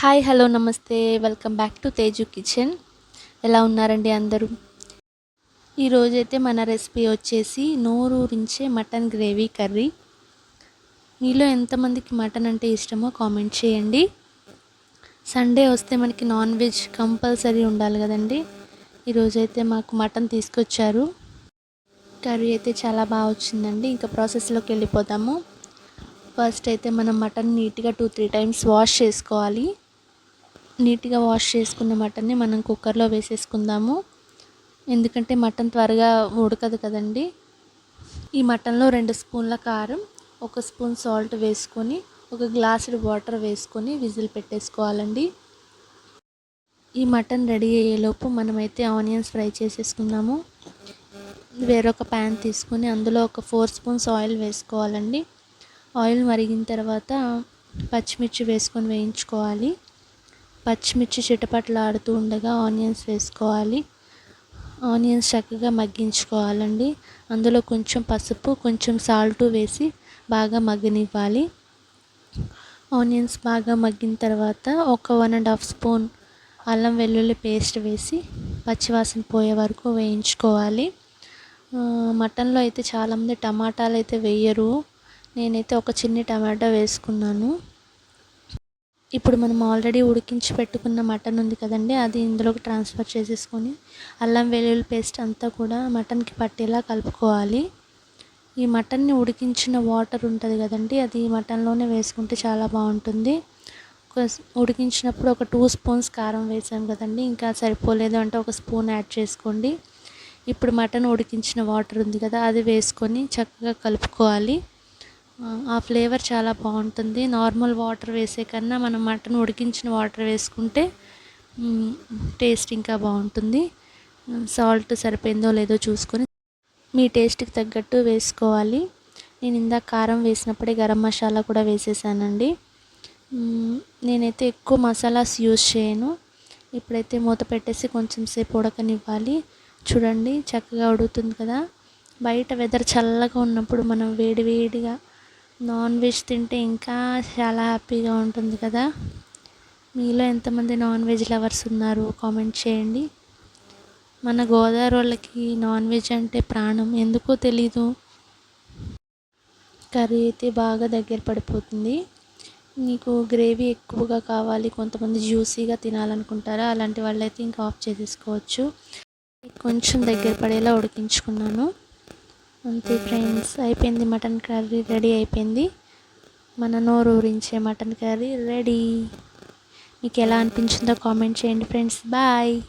Hi hello namaste welcome back to Teju kitchen ఎలా ఉన్నారండి అందరూ? ఈరోజైతే మన రెసిపీ వచ్చేసి నోరూరించే మటన్ గ్రేవీ కర్రీ. మీలో ఎంతమందికి మటన్ అంటే ఇష్టమో కామెంట్ చేయండి. సండే వస్తే మనకి నాన్ వెజ్ కంపల్సరీ ఉండాలి కదండి. ఈరోజైతే మాకు మటన్ తీసుకొచ్చారు. కర్రీ అయితే చాలా బాగా వచ్చిందండి. ఇంకా ప్రాసెస్లోకి వెళ్ళిపోతాము ఫస్ట్ అయితే మనం మటన్ నీట్గా టూ త్రీ టైమ్స్ వాష్ చేసుకోవాలి. నీట్గా వాష్ చేసుకున్న మటన్ని మనం కుక్కర్లో వేసేసుకుందాము. ఎందుకంటే మటన్ త్వరగా ఉడకదు కదండి. ఈ మటన్లో రెండు స్పూన్ల కారం ఒక స్పూన్ సాల్ట్ వేసుకొని ఒక గ్లాసుడు వాటర్ వేసుకొని విజిల్ పెట్టేసుకోవాలండి. ఈ మటన్ రెడీ అయ్యేలోపు మనమైతే ఆనియన్స్ ఫ్రై చేసేసుకుందాము. వేరొక ప్యాన్ తీసుకొని అందులో ఒక ఫోర్ స్పూన్స్ ఆయిల్ వేసుకోవాలండి. ఆయిల్ మరిగిన తర్వాత పచ్చిమిర్చి వేసుకొని వేయించుకోవాలి. పచ్చిమిర్చి చిటపట్లాడుతూ ఉండగా ఆనియన్స్ వేసుకోవాలి. ఆనియన్స్ చక్కగా మగ్గించుకోవాలండి. అందులో కొంచెం పసుపు కొంచెం సాల్ట్ వేసి బాగా మగ్గనివ్వాలి. ఆనియన్స్ బాగా మగ్గిన తర్వాత ఒక వన్ అండ్ హాఫ్ స్పూన్ అల్లం వెల్లుల్లి పేస్ట్ వేసి పచ్చివాసన పోయే వరకు వేయించుకోవాలి. మటన్లో అయితే చాలామంది టమాటాలు అయితే వేయరు. నేనైతే ఒక చిన్ని టమాటా వేసుకున్నాను. ఇప్పుడు మనం ఆల్రెడీ ఉడికించి పెట్టుకున్న మటన్ ఉంది కదండి అది ఇందులోకి ట్రాన్స్ఫర్ చేసేసుకొని అల్లం వెల్లుల్లి పేస్ట్ అంతా కూడా మటన్కి పట్టేలా కలుపుకోవాలి. ఈ మటన్ని ఉడికించిన వాటర్ ఉంటుంది కదండి అది మటన్లోనే వేసుకుంటే చాలా బాగుంటుంది. ఉడికించినప్పుడు ఒక టూ స్పూన్స్ కారం వేసాం కదండి ఇంకా సరిపోలేదు అంటే ఒక స్పూన్ యాడ్ చేసుకోండి. ఇప్పుడు మటన్ ఉడికించిన వాటర్ ఉంది కదా అది వేసుకొని చక్కగా కలుపుకోవాలి. ఆ ఫ్లేవర్ చాలా బాగుంటుంది. నార్మల్ వాటర్ వేసే కన్నా మనం మటన్ ఉడికించిన వాటర్ వేసుకుంటే టేస్ట్ ఇంకా బాగుంటుంది. సాల్ట్ సరిపోయిందో లేదో చూసుకొని మీ టేస్ట్కి తగ్గట్టు వేసుకోవాలి. నేను ఇందాక కారం వేసినప్పుడే గరం మసాలా కూడా వేసేసానండి. నేనైతే ఎక్కువ మసాలాస్ యూజ్ చేయను. ఇప్పుడైతే మూత పెట్టేసి కొంచెం సేపు ఉడకనివ్వాలి. చూడండి చక్కగా ఉడుకుతుంది కదా. బయట వెదర్ చల్లగా ఉన్నప్పుడు మనం వేడి వేడిగా నాన్ వెజ్ తింటే ఇంకా చాలా హ్యాపీగా ఉంటుంది కదా. మీలో ఎంతమంది నాన్ వెజ్ లవర్స్ ఉన్నారు? కామెంట్ చేయండి. మన గోదావరి వాళ్ళకి నాన్ వెజ్ అంటే ప్రాణం. ఎందుకో తెలీదు. కర్రీ అయితే బాగా దగ్గర పడిపోతుంది. మీకు గ్రేవీ ఎక్కువగా కావాలి కొంతమంది జ్యూసీగా తినాలనుకుంటారా? అలాంటి వాళ్ళైతే ఇంకా ఆఫ్ చేసేసుకోవచ్చు. కొంచెం దగ్గర పడేలా ఉడికించుకున్నాను. అంతే ఫ్రెండ్స్ అయిపోయింది మటన్ కర్రీ రెడీ అయిపోయింది. మన నోరు ఊరించే మటన్ కర్రీ రెడీ. మీకు ఎలా అనిపించిందో కామెంట్ చేయండి ఫ్రెండ్స్. బాయ్.